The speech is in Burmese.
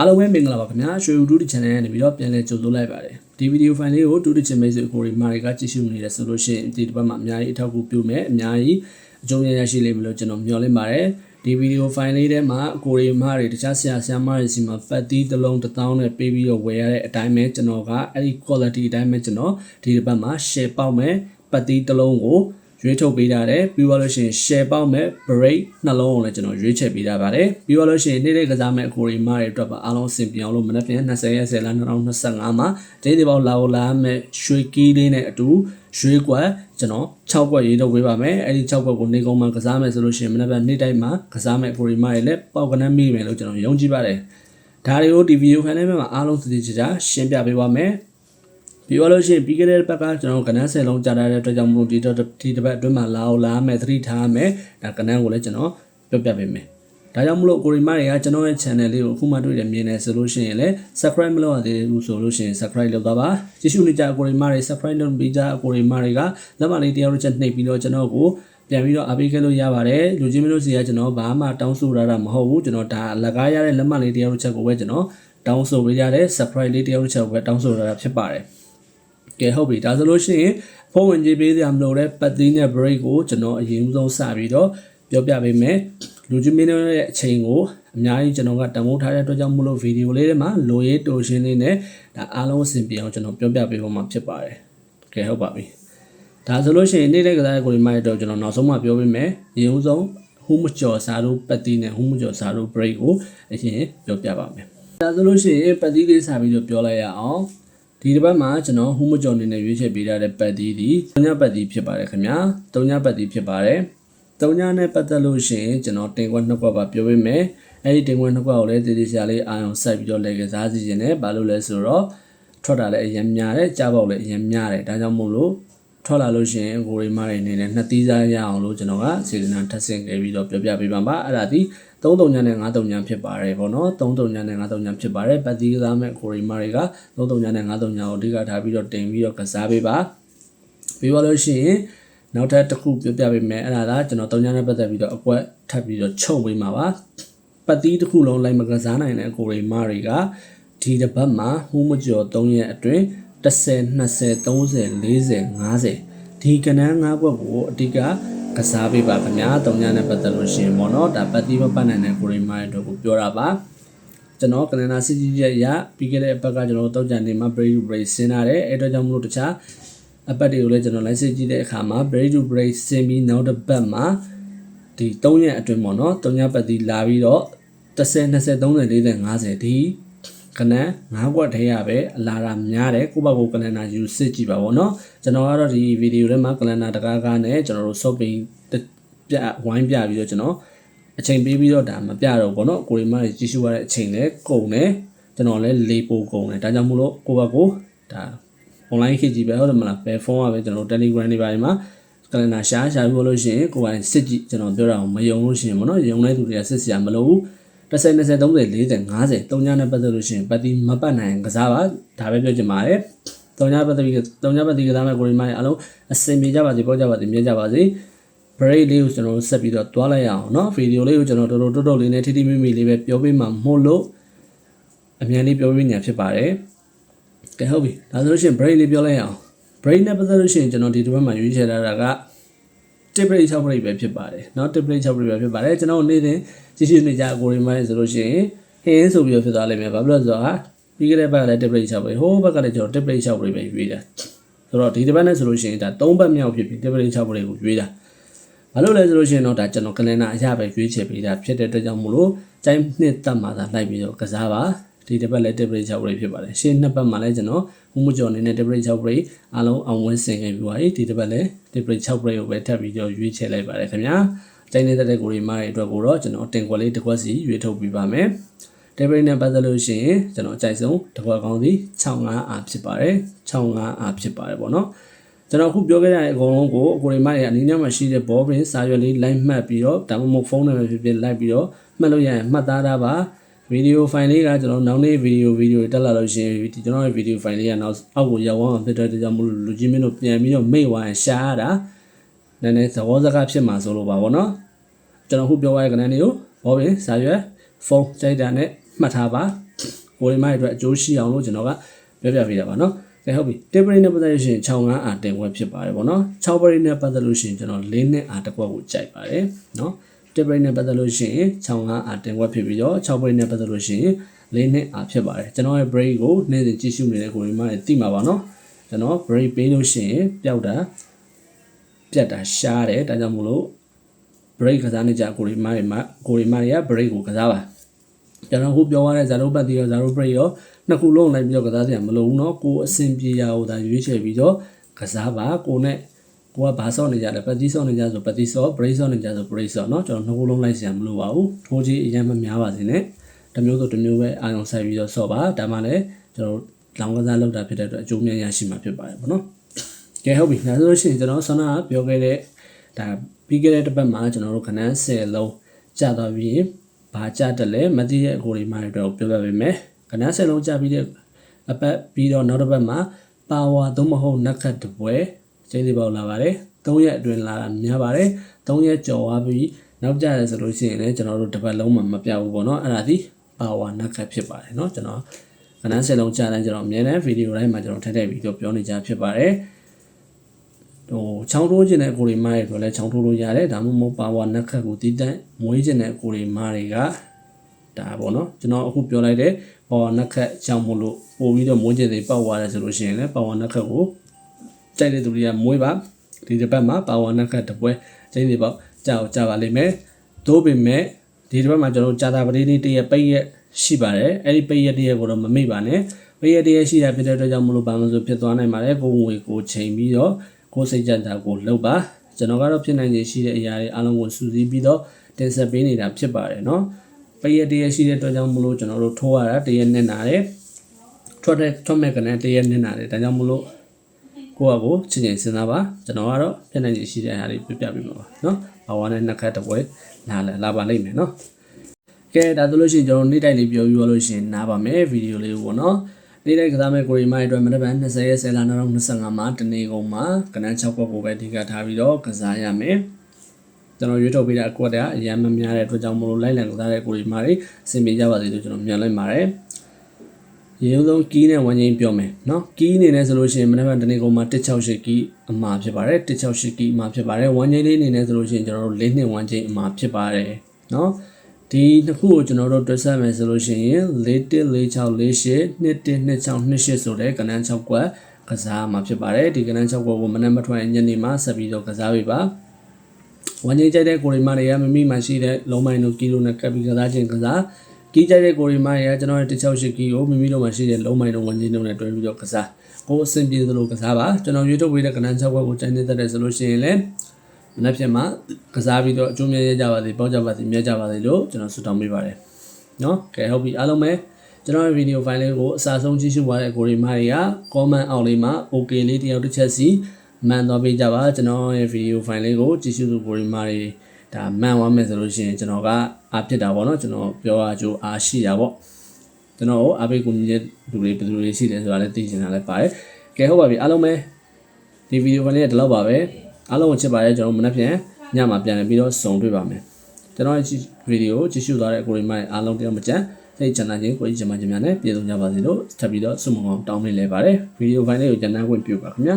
အားလုံးပဲမင်္ဂလာပါခင်ဗျာရွှေဦးတူဒီ channel ကနေပြီးတော့ပြန်လည်ကြိုဆိုလိုက်ပါတယ်ဒီဗီဒီယိုဖိုင်လေးကိုတူဒီချင်မိတ်ဆွေကိုရီမာတွေကကြည့်ရှုနေတယ်ဆိုလို့ရှိရင်ဒီတစ်ပတ်မှာအများကြီးအထောက်အကူပြုမယ်အများကြီးအကျုံးရရရှိလိမ့်မယ်လို့ကျွန်တော်မျှော်လင့်ပါတယ်ဒီဗီဒီယိုဖိုင်လေးထဲမှာကိုရီမာတွေတခြားဆရာဆရာမတွေစီမှာပတ်တီးတစ်လုံးတစ်သောင်းနဲ့ပေးပြီးတော့ဝယ်ရတဲ့အတိုင်းပဲကျွန်တော်ကအဲ့ဒီ quality အတိုင်းပဲကျွန်တော်ဒီတစ်ပတ်မှာ share ပေါက်မယ်ပတ်တီးတစ်လုံးကို ရွေးထုတ်ပေးထားတယ်ပြီးတော့လို့ရှိရင် share ပေါက်မဲ့ break နှလုံးကိုလည်းကျွန်တော်ရွေးချယ်ပေးထားပါတယ်ပြီးတော့လို့ရှိရင်နေ့နေ့ကစားမဲ့အကိုရီမားတွေအတွက်ပါအားလုံးအဆင်ပြေအောင်လို့မနေ့ပြန်20ရက်10လ2025မှာဒေသပေါက်လာကိုလာမဲ့ရွှေကီးလေးနဲ့အတူရွှေကွက်ကျွန်တော်6ကွက်ရေးထုတ်ပေးပါမယ်အဲ့ဒီ6ကွက်ကိုနေကုန်းမှာကစားမယ်ဆိုလို့ရှိရင်မနေ့ပြန်နေ့တိုင်းမှာကစားမဲ့အကိုရီမားတွေလည်းပေါက်ကနန်းမိမယ်လို့ကျွန်တော်ယုံကြည်ပါတယ်ဒါတွေကိုဒီဗီဒီယိုဖိုင်ထဲမှာအားလုံးသတိချာရှင်းပြပေးပါမယ် ပြီးတော့လို့ရှိရင်ပြီးခဲ့တဲ့ဘက်ကကျွန်တော်ကနန်းဆယ်လုံးကြာထားတဲ့အတွက်ကြောင့်မို့ဒီတော့ဒီတစ်ပတ်အတွင်းမှာလာအောင်လာမယ်သတိထားမယ်ဒါကနန်းကိုလည်းကျွန်တော်ပြောပြပေးမယ်ဒါကြောင့်မလို့ကိုရီမာတွေကကျွန်တော်ရဲ့ channel လေးကိုအခုမှတွေ့တယ်မြင်နေဆိုလို့ရှိရင်လည်း subscribe မလုပ်ရသေးဘူးဆိုလို့ရှိရင် subscribe လုပ်သွားပါကြည့်ရှုနေကြကိုရီမာတွေ subscribe လုပ်ပြီးကြကိုရီမာတွေကလက်မလေးတရားတစ်ချက်နှိပ်ပြီးတော့ကျွန်တော်ကိုပြန်ပြီးတော့အားပေးခဲ့လို့ရပါတယ်လူချင်းမျိုးစီကကျွန်တော်ဘာမှတောင်းဆိုရတာမဟုတ်ဘူးကျွန်တော်ဒါလကားရတဲ့လက်မလေးတရားတစ်ချက်ကိုပဲကျွန်တော်တောင်းဆိုပေးကြတဲ့ subscribe လေးတရားတစ်ချက်ကိုပဲတောင်းဆိုရတာဖြစ်ပါတယ် ကဲဟုတ်ပြီဒါဆိုလို့ရှိရင်ဖုန်းဝင်ကြည့်ပေးစရာမလိုတဲ့ပတ်သီးနဲ့ break ကိုကျွန်တော်အရင်ဆုံးစပြီးတော့ပြောပြပေးမယ်လူချင်းမင်းတို့ရဲ့အချိန်ကိုအများကြီးကျွန်တော်ကတမိုးထားတဲ့အတွက်ကြောင့်မလို့ဗီဒီယိုလေးတွေမှာလိုရေးတိုရှင်းလေးနဲ့ဒါအားလုံးအဆင်ပြေအောင်ကျွန်တော်ပြောပြပေးဖို့မှာဖြစ်ပါတယ်ကဲဟုတ်ပါပြီဒါဆိုလို့ရှိရင်နေ့တဲ့ကစားတဲ့ကိုဒီမိုက်တော့ကျွန်တော်နောက်ဆုံးမှပြောပေးမယ်အရင်ဆုံးဟူးမကျော်စားတို့ပတ်တီးနဲ့ဟူးမကျော်စားတို့ break ကိုအရင်ပြောပြပါမယ်ဒါဆိုလို့ရှိရင်ပတ်တီးလေးစားပြီးတော့ပြောလိုက်ရအောင် ဒီတစ်ပတ်မှာကျွန်တော်ဟူးမကျော်နေနဲ့ရွေးချယ်ပေးထားတဲ့ပတ်တီးဒီတုံညပတ်တီးဖြစ်ပါတယ်ခင်ဗျာတုံညပတ်တီးဖြစ်ပါတယ်တုံညနဲ့ပတ်သက်လို့ရှိရင်ကျွန်တော်တင်ခွက်နှစ်ခွက်ပါပြောပေးမယ်အဲ့ဒီတင်ခွက်နှစ်ခွက်ကိုလည်းတည်တည်ရှာလေးအာရုံစိုက်ပြီးတော့လက်ကစားစီခြင်းနဲ့ဘာလို့လဲဆိုတော့ထွက်တာလည်းအရင်များတယ်ကြားပေါက်လည်းအရင်များတယ်ဒါကြောင့်မို့လို့ထွက်လာလို့ရှိရင်ကိုရီမားတွေအနေနဲ့နှစ်သီးစားရအောင်လို့ကျွန်တော်ကစေတနာထပ်ဆင့်ခဲ့ပြီးတော့ပြောပြပေးပါပါအဲ့ဒါဒီ 3တုံညာနဲ့5တုံညာဖြစ်ပါတယ်ပေါ့နော်3တုံညာနဲ့5တုံညာဖြစ်ပါတယ်ပတ်သီးကစားမဲ့ကိုရီမားတွေက3တုံညာနဲ့5တုံညာကိုအဓိကထားပြီးတော့တင်ပြီးတော့ကစားပေးပါပြီးပါလို့ရှိရင်နောက်ထပ်တစ်ခုပြောပြပေးမယ်အဲ့ဒါကကျွန်တော်တုံညာနဲ့ပတ်သက်ပြီးတော့အကွက်ထပ်ပြီးတော့ချုပ်ပေးမှာပါပတ်သီးတစ်ခုလုံးလိုက်မကစားနိုင်တဲ့ကိုရီမားတွေကဒီတစ်ပတ်မှာဟူးမကျော်3ရက်အတွင်း10 20 30 40 50ဒီကနန်း၅ဘွက်ကိုအဓိက ကစားပေးပါခင်ဗျာတုံညာနဲ့ပတ်သက်လို့ရှိရင်ပေါ့နော်ဒါပတ်တိမပတ်နိုင်တဲ့ကိုရီမာရဲ့အတွက်ကိုပြောတာပါကျွန်တော်ကနနာစစ်ကြီးရဲ့ရပြီးခဲ့တဲ့အပတ်ကကျွန်တော်တောက်ကြံနေမှာ break to break ဆင်းလာတယ်အဲ့တော့ကြောင့်မလို့တခြားအပတ်တွေကိုလည်းကျွန်တော် live စစ်ကြည့်တဲ့အခါမှာ break to break ဆင်းပြီးနောက်တစ်ပတ်မှာဒီ3ရက်အတွင်းပေါ့နော်တုံညာပတ်တိလာပြီးတော့10 20 30 40 50ဒီ ကနန်း၅ခွက်ထဲရပဲအလာတာများတယ်ကိုယ့်ဘက်ကိုကလန်နာယူစစ်ကြည့်ပါဗောနော်ကျွန်တော်ကတော့ဒီဗီဒီယိုထဲမှာကလန်နာတကားကားနဲ့ကျွန်တော်တို့ shopping ပြဝိုင်းပြပြီးတော့ကျွန်တော်အချိန်ပေးပြီးတော့ဒါမပြတော့ဗောနော်ကိုရီမားကြီးရှုရတဲ့အချိန်လည်းကုန်တယ်ကျွန်တော်လည်းလေးပိုကုန်တယ်ဒါကြောင့်မို့လို့ကိုယ့်ဘက်ကိုဒါ online ခေတ်ကြီးပဲဟုတ်တယ်မလားဘယ်ဖုန်းကပဲကျွန်တော် Telegram တွေပါမှာကလန်နာရှားရှားပြီးလို့ရှိရင်ကိုယ်ပိုင်စစ်ကြည့်ကျွန်တော်ပြောတာကိုမယုံလို့ရှိရင်ဗောနော်ယုံတဲ့သူတွေကစစ်စရာမလိုဘူး 10 20 30 40 50 3ညနဲ့ပတ်သက်လို့ရှိရင်ပတ်တီမပတ်နိုင်ကစားပါဒါပဲပြောချင်ပါတယ်3ညပတ်သက်ပြီး3ညပတ်တီကစားမဲ့ကိုရီမိုင်းအလုံးအစင်ပြေကြပါစေပေါ်ကြပါစေမြင်ကြပါစေ break လေးကိုကျွန်တော်ဆက်ပြီးတော့တွားလိုက်ရအောင်เนาะဗီဒီယိုလေးကိုကျွန်တော်တော်တော်တော်တော်လေးနဲ့ထိထိမိမိလေးပဲပြောပေးမှာမို့လို့အမြန်လေးပြောပေးနေဖြစ်ပါတယ်ကဲဟုတ်ပြီဒါဆိုလို့ရှိရင် break လေးပြောလိုက်ရအောင် break နဲ့ပတ်သက်လို့ရှိရင်ကျွန်တော်ဒီတစ်ပတ်မှာရွေးချယ်ထားတာက tip rate 6 rate ပဲဖြစ်ပါတယ်เนาะ tip rate 6 rate ပဲဖြစ်ပါတယ်ကျွန်တော်နေ့စဉ်ကြည့်ရှုနေကြအကိုရီမိုင်းဆိုလို့ရှိရင်ဟင်းဆိုပြီးတော့ဖြစ်သွားလိမ့်မယ်ဘာဖြစ်လို့လဲဆိုတော့ဟာပြီးခဲ့တဲ့ဘက်ကလည်း tip rate 6 rate ဟိုးဘက်ကလည်းကျွန်တော် tip rate 6 rate ပဲရွေးတာဆိုတော့ဒီတစ်ပတ်နဲ့ဆိုလို့ရှိရင်ဒါ3ဘက်မြောက်ဖြစ်ပြီး tip rate 6 rate ကိုရွေးတာဘာလို့လဲဆိုလို့ရှိရင်တော့ဒါကျွန်တော်ကလင်နာအရာပဲရွေးချယ်ပေးတာဖြစ်တဲ့အတွက်ကြောင့်မို့လို့ကျိုင်းနှစ်တက်မှာသာလိုက်ပြီးတော့ကစားပါ ဒီတစ်ပတ်လည်း tip rate 6 rate ဖြစ်ပါတယ်ရှင်းနှစ်ပတ်မှာလည်းကျွန်တော်ဟူးမကျော်အနေနဲ့ tip rate 6 rate အားလုံးအောင်ဝန်းဆင်ခဲ့ပြီးပါပြီဒီတစ်ပတ်လည်း tip rate 6 rate ကိုပဲထပ်ပြီးတော့ရွေးချယ်လိုက်ပါတယ်ခင်ဗျာတိုင်းနေတဲ့ကိုရီမားရဲ့အတွက်ကိုတော့ကျွန်တော်တင်ကွက်လေးတစ်ခွက်စီရွေးထုတ်ပေးပါမယ်။ table နဲ့ပတ်သက်လို့ရှိရင်ကျွန်တော်အကြိုက်ဆုံးတစ်ခွက်ကောင်းစီ65အားဖြစ်ပါတယ်65အားဖြစ်ပါတယ်ပေါ့နော်။ကျွန်တော်အခုပြောခဲ့တဲ့အကုန်လုံးကိုကိုရီမားရဲ့အနည်းနဲ့မှရှိတဲ့ ball pin စာရွက်လေးလိုက်မှတ်ပြီးတော့ဒါမှမဟုတ်ဖုန်းနဲ့ပဲဖြစ်ဖြစ်လိုက်ပြီးတော့မှတ်လို့ရရင်မှတ်သားတာပါ ဗီဒီယိုဖိုင်လေးကကျွန်တော်နောက်နေ့ဗီဒီယိုဗီဒီယိုတက်လာလို့ရှိရင်ဒီကျွန်တော်ရဲ့ဗီဒီယိုဖိုင်လေးကနောက်အောက်ကိုရောက်အောင်ဖြစ်တဲ့ကြောင့်မလို့လူကြီးမင်းတို့ပြန်ပြီးတော့မိတ်ဝိုင်းရှားရတာနည်းနည်းသဘောစကားဖြစ်မှာဆိုလို့ပါဗောနော်ကျွန်တော်ခုပြောရတဲ့ကဏ္ဍလေးကိုဘောပင်စာရွက်ဖုန်းကြိုက်တာနဲ့မှတ်ထားပါကိုရီမိုက်အတွက်အကျိုးရှိအောင်လို့ကျွန်တော်ကပြောပြပေးတာပါနော်ကဲဟုတ်ပြီတေပရီနဲ့ပတ်သက်လို့ရှိရင်65အာတင်ခွက်ဖြစ်ပါတယ်ဗောနော်6ပရီနဲ့ပတ်သက်လို့ရှိရင်ကျွန်တော်၄နှစ်အာတစ်ခွက်ကိုကြိုက်ပါတယ်နော် တေပရီနဲ့ပတ်သက်လို့ရှိရင်65အာတင်ခွက်ဖြစ်ပြီးတော့6ပရီနဲ့ပတ်သက်လို့ရှိရင်၄နှစ်အာဖြစ်ပါတယ်ကျွန်တော်ရဲ့ break ကိုနေ့စဉ်ကြည့်ရှုနေတဲ့ကိုရီမိုက်သိမှာပါနော်ကျွန်တော် break ပေးလို့ရှိရင်ပျောက်တာပြတ်တာရှားတယ်ဒါကြောင့်မို့လို့ break ကစားနေကြကိုရီမိုင်မှာကိုရီမိုင်ရ break ကိုကစားပါကျွန်တော်ခုပြောရတဲ့ဇာရိုပတ်တီရောဇာရို break ရောနှစ်ခုလုံးလိုက်ပြီးတော့ကစားစရာမလိုဘူးเนาะကိုအဆင်ပြေရဟိုဒါရွေးချယ်ပြီးတော့ကစားပါကိုနဲ့ ကိုကဘာဆော့နေကြလဲပတ်တီဆော့နေကြဆိုပတ်တီဆော့ break ဆော့နေကြဆို break ဆော့เนาะကျွန်တော်နှစ်ခုလုံးလိုက်စရာမလိုပါဘူးထိုးကြီးအရင်မများပါစေနဲ့တစ်မျိုးဆိုတစ်မျိုးပဲအာရုံစိုက်ပြီးတော့ဆော့ပါဒါမှလည်းကျွန်တော်လောင်ကစားလောက်တာဖြစ်တဲ့အတွက်အကျိုးများရရှိမှာဖြစ်ပါတယ်ပေါ့နော်ကဲဟုတ်ပြီဒါဆိုလို့ရှိရင်ကျွန်တော်ဆောနာပြောခဲ့တဲ့ဒါပြီးခဲ့တဲ့တစ်ပတ်မှာကျွန်တော်တို့ခဏ10လုံးကြာသွားပြီးဘာကြတယ်လဲမသိတဲ့အကိုတွေမှတော့ပြောပြပေးမယ်ခဏ10လုံးကြာပြီးတဲ့အပတ်ပြီးတော့နောက်တစ်ပတ်မှာပါဝါသို့မဟုတ်နက်ခတ်တပွဲ ကျေးဇူးပေါလာပါတယ်3ရက်အတွင်းလာတာများပါတယ်3ရက်ကျော်သွားပြီးနောက်ကြရဆိုလို့ရှိရင်လည်းကျွန်တော်တို့တစ်ပတ်လုံးမှမပြဘူးပေါ့နော်အဲ့ဒါဒီပါဝါနက်ခတ်ဖြစ်ပါတယ်เนาะကျွန်တော်ခဏ10လုံးကြာတိုင်းကျွန်တော်အများနဲ့ဗီဒီယိုတိုင်းမှာကျွန်တော်ထည့်ထည့်ပြီးတော့ပြောနေကြဖြစ်ပါတယ်ဟိုချောင်းထိုးခြင်းတဲ့ကိုရီမားတွေဆိုလည်းချောင်းထိုးလို့ရတယ်ဒါမှမဟုတ်ပါဝါနက်ခတ်ကိုတည်တံ့မွေးခြင်းတဲ့ကိုရီမားတွေကဒါပေါ့နော်ကျွန်တော်အခုပြောလိုက်တဲ့ပါဝါနက်ခတ်ချောင်းမလို့ပို့ပြီးတော့မွေးခြင်းတွေပတ်သွားတယ်ဆိုလို့ရှိရင်လည်းပါဝါနက်ခတ် ကိုကြိုက်တဲ့သူတွေကမွေးပါဒီတစ်ပတ်မှာပါဝါနက်ခတ်တပွဲကျင်းစီပေါ့ကြောက်ကြပါလိမ့်မယ်သို့ပေမဲ့ဒီတစ်ပတ်မှာကျွန်တော်ကြာတာပတိနေ့တရက်ပိတ်ရက်ရှိပါတယ်အဲ့ဒီပိတ်ရက်တရက်ကိုတော့မမေ့ပါနဲ့ပိတ်ရက်တရက်ရှိတာဖြစ်တဲ့အတွက်ကြောင့်မလို့ဘာလို့ဆိုဖြစ်သွားနိုင်ပါတယ်ကိုယ်ငွေကိုချိန်ပြီးတော့ကိုယ်စိတ်ကြတာကိုလှုပ်ပါကျွန်တော်ကတော့ဖြစ်နိုင်ခြေရှိတဲ့အရာတွေအားလုံးကိုစူးစီးပြီးတော့တင်ဆက်ပေးနေတာဖြစ်ပါတယ်เนาะပိတ်ရက်တရက်ရှိတဲ့အတွက်ကြောင့်မလို့ကျွန်တော်တို့ထိုးရတာတရက်နဲ့နာတယ်ထွက်တဲ့ထွက်မဲ့ကနေတရက်နဲ့နာတယ်ဒါကြောင့်မလို့ ကိုယ့်အကိုချင်းချင်းစဉ်းစားပါကျွန်တော်ကတော့ပြည့်နေချင်ရှိတဲ့အရာလေးပြပြပေးမှာပါနော်ဘာဝါနဲ့နှစ်ခတ်တစ်ပွဲနားလည်လာပါလိမ့်မယ်နော်ကဲဒါဆိုလို့ရှိရင်ကျွန်တော်နေ့တိုင်းလေးပြောပြရလို့ရှိရင်နားပါမယ်ဗီဒီယိုလေးပေါ့နော်နေ့တိုင်းကစားမဲ့ကိုရီမိုင်းအတွက်မနက်ဖြန်20ရက်10လ2025မှာတနေ့ကုန်မှာကနန်း6ခွက်ကိုပဲအဓိကထားပြီးတော့ကစားရမယ်ကျွန်တော်ရွေးထုတ်ပေးတဲ့အကွက်တွေကအရင်မများတဲ့အတွက်ကြောင့်မလို့လိုက်လံကစားတဲ့ကိုရီမာတွေအဆင်ပြေကြပါစေလို့ကျွန်တော်မြန်လိုက်ပါတယ် ရေုံဆုံးကီးနဲ့ဝမ်းချင်းပြောမယ်နော်ကီးအနေနဲ့ဆိုလို့ရှိရင်မနက်ဖြန်တနေ့ကုန်မှာ168ကီးအမှားဖြစ်ပါတယ်168ကီးအမှားဖြစ်ပါတယ်ဝမ်းချင်းလေးအနေနဲ့ဆိုလို့ရှိရင်ကျွန်တော်တို့၄နှစ်ဝမ်းချင်းအမှားဖြစ်ပါတယ်နော်ဒီနှစ်ခုကိုကျွန်တော်တို့တွဲဆက်မယ်ဆိုလို့ရှိရင်414648 212628ဆိုတဲ့ကဏ္ဍ6ကွက်ကစားမှာဖြစ်ပါတယ်ဒီကဏ္ဍ6ကွက်ကိုမနက်မထွက်ရင်ညနေမှာဆက်ပြီးတော့ကစားပေးပါဝမ်းချင်းကြိုက်တဲ့ကိုရီမာတွေကမိမိမှရှိတဲ့လုံးမိုင်းတို့ကီလိုနဲ့ကပ်ပြီးကစားခြင်းကစား ကီးကြိုက်တဲ့ကိုရီမိုင်းရကျွန်တော်ရဲ့တခြားရှိကီးကိုမိမိတို့မှာရှိတဲ့လုံးမိုင်းလုံးဝင်ချင်းတို့နဲ့တွဲပြီးတော့ကစားကိုအဆင်ပြေသလိုကစားပါကျွန်တော် YouTube ပေးတဲ့ကဏ္ဍ6ခွက်ကိုကြိုင်နေတတ်တယ်ဆိုလို့ရှိရင်လည်းမနေ့ပြန်မှာကစားပြီးတော့အကျိုးများရကြပါစေပေါကြပါစေမြတ်ကြပါစေလို့ကျွန်တော်ဆုတောင်းပေးပါတယ်နော်ကဲဟုတ်ပြီအားလုံးပဲကျွန်တော်ရဲ့ဗီဒီယိုဖိုင်လေးကိုအစားဆုံးကြည့်ရှုပါတဲ့ကိုရီမားတွေက comment အောက်လေးမှာ okay လေးတယောက်တစ်ချက်စီမှန်သွားပေးကြပါကျွန်တော်ရဲ့ဗီဒီယိုဖိုင်လေးကိုကြည့်ရှုသူကိုရီမားတွေ ဒါမှန်သွားမယ်ဆိုလို့ရှိရင်ကျွန်တော်ကအားဖြစ်တာပေါ့နော်ကျွန်တော်ပြောရကြိုးအားရှိတာပေါ့ကျွန်တော်အားပေးကူညီတဲ့လူတွေဘယ်လိုတွေရှိလဲဆိုတာလည်းသိချင်တာလည်းပါတယ်ကဲဟုတ်ပါပြီအားလုံးပဲဒီဗီဒီယိုပိုင်းလည်းဒီလောက်ပါပဲအားလုံးကိုချစ်ပါတယ်ကျွန်တော်မနေ့ပြန်ညမှာပြန်လည်ပြီးတော့ဆုံတွေ့ပါမယ်ကျွန်တော်ဗီဒီယိုကြည့်ရှုသွားတဲ့အကိုရိမိုင်းအားလုံးပြောမကြမ်းစိတ်ချမ်းသာခြင်းကိုယ်ချမ်းသာခြင်းများနဲ့ပြည့်စုံကြပါစေလို့ထပ်ပြီးတော့ဆုမွန်ကောင်းတောင်းပေးလဲပါတယ်ဗီဒီယိုပိုင်းလေးကိုကြံတန်းခွင့်ပြုပါခင်ဗျာ